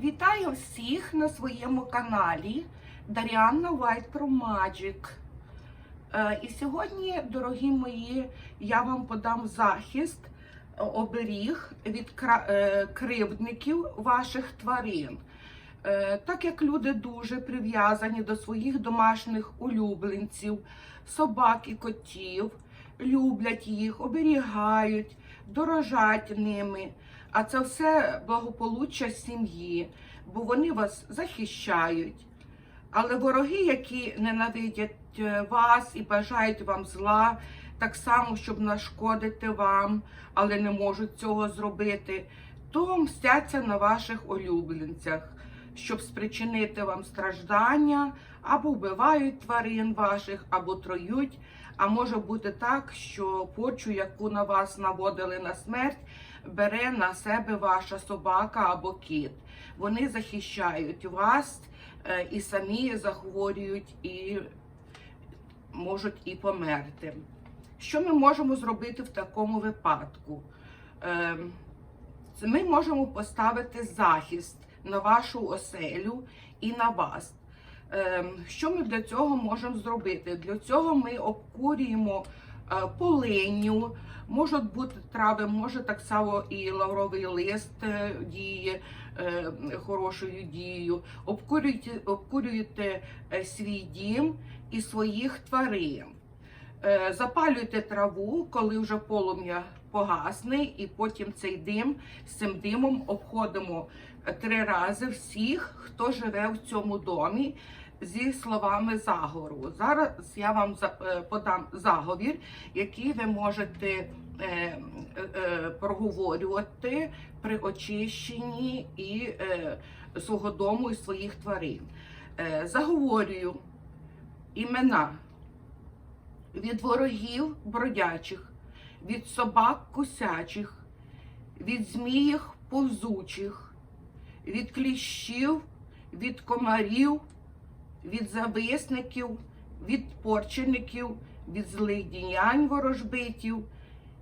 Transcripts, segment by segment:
Вітаю всіх на своєму каналі Даріанна White Pro Magic. Е, І сьогодні, дорогі мої, я вам подам захист, е, оберіг від е, кривдників ваших тварин. Так як люди дуже прив'язані до своїх домашніх улюбленців, собак і котів, люблять їх, оберігають, дорожать ними. А це все благополуччя сім'ї, бо вони вас захищають. Але вороги, які ненавидять е, вас і бажають вам зла, так само, щоб нашкодити вам, але не можуть цього зробити, то мстяться на ваших улюбленцях, щоб спричинити вам страждання, або вбивають тварин ваших, або троють. А може бути так, що порчу, яку на вас наводили на смерть, бере на себе ваша собака або кіт. Вони захищають вас е, і самі захворюють і можуть і померти. Що ми можемо зробити в такому випадку? Ем, Ми можемо поставити захист на вашу оселю і на вас. Ем, Що ми для цього можемо зробити? Для цього ми обкурюємо е, полинню, можуть бути трави, може так само і лавровий лист е, діє е, хорошою дією. Обкурюєте, обкурюєте е, свій дім і своїх тварин. Запалюйте траву, коли вже полум'я погасне, і потім цей дим з цим димом обходимо три рази всіх, хто живе в цьому домі. Зі словами заговору. Зараз я вам е, подам заговір, який ви можете е, е, проговорювати при очищенні і свого дому і своїх тварин. Заговорюю імена від ворогів бродячих, від собак кусячих, від зміїх повзучих, від кліщів, від комарів, від зависників, від порчеників, від злих діянь ворожбитів,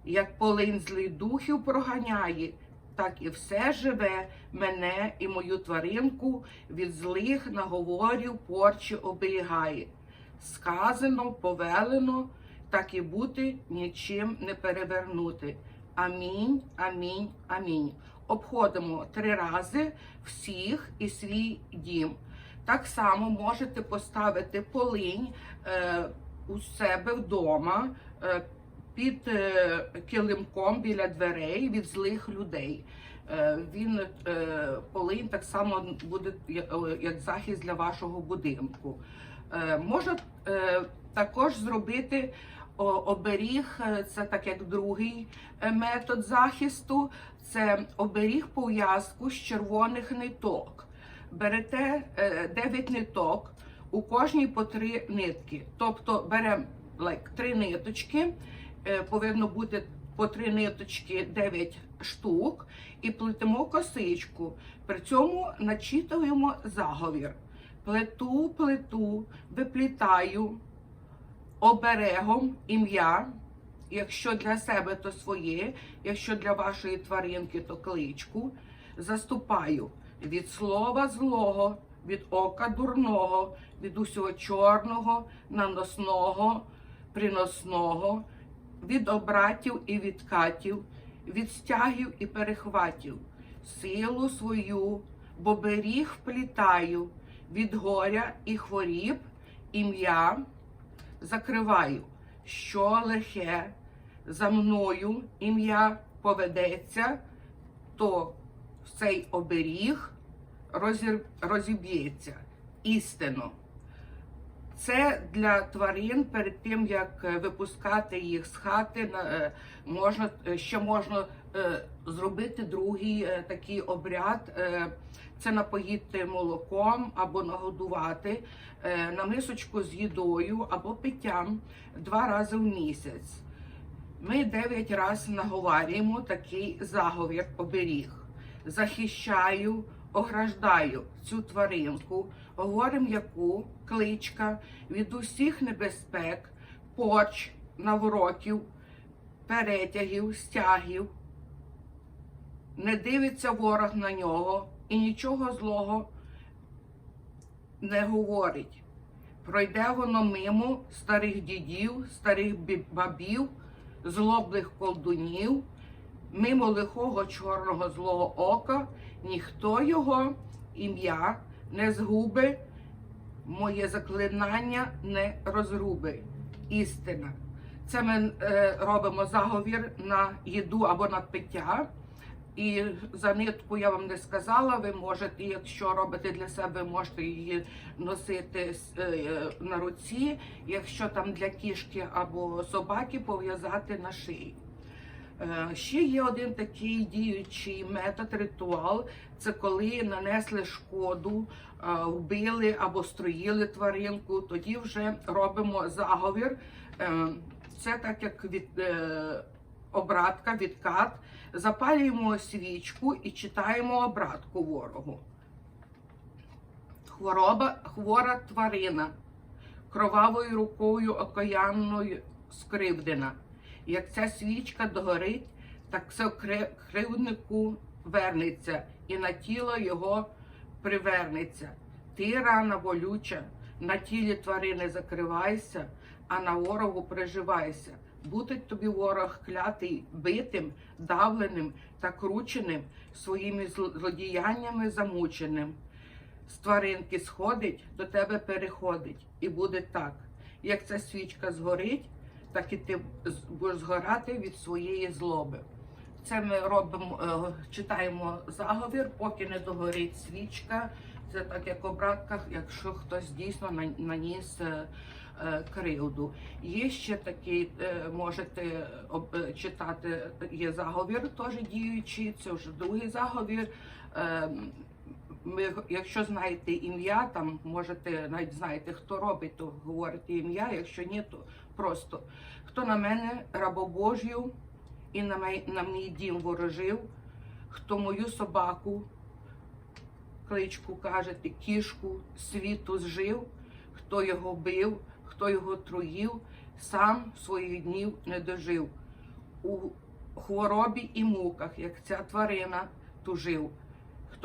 як полин злих духів проганяє, так і все живе мене і мою тваринку від злих наговорів порчі оберігає. Сказано, повелено, так і бути нічим не перевернути. Амінь, амінь, амінь. Обходимо три рази всіх і свій дім. Так само можете поставити полинь е, у себе вдома е, під е, килимком біля дверей від злих людей. Він полинь так само буде як захист для вашого будинку. Можна також зробити оберіг, це так як другий метод захисту, це оберіг пов'язку з червоних ниток. Берете е, 9 ниток, у кожній по 3 нитки. Тобто беремо like, 3 ниточки, е, повинно бути по 3 ниточки 9 штук, і плетемо косичку. При цьому начитуємо заговір. Плету, плету, виплітаю оберегом ім'я. Якщо для себе, то своє, якщо для вашої тваринки, то кличку. Заступаю від слова злого, від ока дурного, від усього чорного, наносного, приносного, від обратів і відкатів, від стягів і перехватів, силу свою, бо беріг вплітаю, від горя і хворіб, ім'я закриваю, що лихе? За мною ім'я поведеться, то цей оберіг розіб'ється істинно. Це для тварин перед тим, як е, випускати їх з хати, е, можна е, ще можна зробити другий такий обряд. Це напоїти молоком або нагодувати на мисочку з їдою або питтям два рази в місяць. Ми дев'ять разів наговарюємо такий заговір оберіг. Захищаю, ограждаю цю тваринку, говоримо яку кличка від усіх небезпек, поч, наворотів, перетягів, стягів. Не дивиться ворог на нього, і нічого злого не говорить. Пройде воно мимо старих дідів, старих бабів, злоблих колдунів, мимо лихого чорного злого ока, ніхто його ім'я не згуби, моє заклинання не розруби. Істина. Це ми е, робимо заговір на їду або на пиття. І за нитку я вам не сказала. Ви можете, якщо робите для себе, можете її носити е, на руці. Якщо там для кішки або собаки, пов'язати на шиї. Е, Ще є один такий діючий метод, ритуал. Це коли нанесли шкоду, е, вбили або строїли тваринку. Тоді вже робимо заговір. Е, Це так як від обратка, відкат. Запалюємо свічку і читаємо обратку ворогу. Хвороба, хвора тварина, кровавою рукою окаянною скривдена. Як ця свічка догорить, так все кривднику вернеться, і на тіло його привернеться. Ти рана болюча, на тілі тварини закривайся, а на ворогу приживайся. Буде тобі ворог клятий, битим, давленим та крученим, своїми злодіяннями замученим. З тваринки сходить, до тебе переходить, і буде так. Як ця свічка згорить, так і ти будеш згорати від своєї злоби. Це ми робимо, е, читаємо заговір, поки не догорить свічка. Це так як обратка, якщо хтось дійсно на- наніс е, е, кривду. Є ще такий, можете читати, є заговір теж діючий, це вже другий заговір. Якщо знаєте ім'я, там можете навіть знаєте, хто робить, то говорите ім'я. Якщо ні, то просто хто на мене рабобожю і на мій, на мій дім ворожив, хто мою собаку, кличку кажете, кішку світу зжив, хто його бив, хто його труїв, сам своїх днів не дожив. У хворобі і муках, як ця тварина тужив.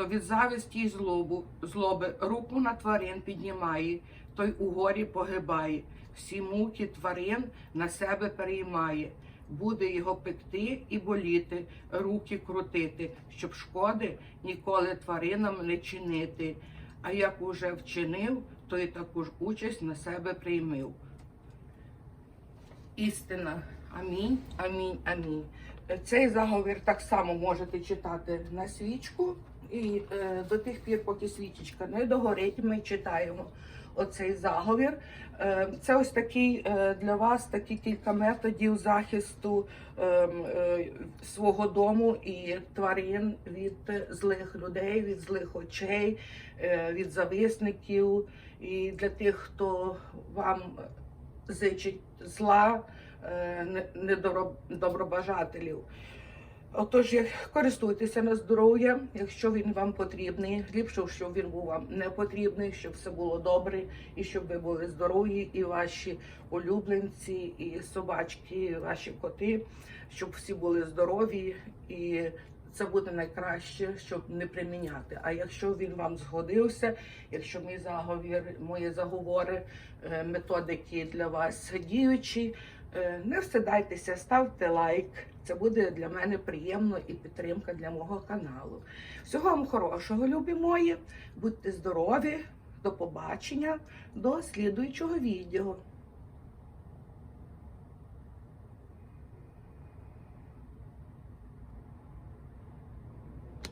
Хто від зависті й злобу, злоби руку на тварин піднімає, той у горі погибає. Всі муки тварин на себе переймає. Буде його пекти і боліти, руки крутити, щоб шкоди ніколи тваринам не чинити. А як уже вчинив, то й таку ж участь на себе приймив. Істина. Амінь, амінь, амінь. Цей заговір так само можете читати на свічку. І е, до тих пір, поки свічечка не догорить, ми читаємо оцей заговір. Е, це ось такий е, для вас такі кілька методів захисту е, е, свого дому і тварин від злих людей, від злих очей, е, від зависників. І для тих, хто вам зичить зла, е, не- недоро- добробажателів. Отож, користуйтеся на здоров'я, якщо він вам потрібний. Ліпше, щоб він був вам не потрібний, щоб все було добре, і щоб ви були здорові, і ваші улюбленці, і собачки, і ваші коти, щоб всі були здорові, і це буде найкраще, щоб не приміняти. А якщо він вам згодився, якщо мій заговір, мої заговори, е, методики для вас діючі, не встидайтеся, ставте лайк. Це буде для мене приємно і підтримка для мого каналу. Всього вам хорошого, любі мої. Будьте здорові, до побачення, до слідуючого відео.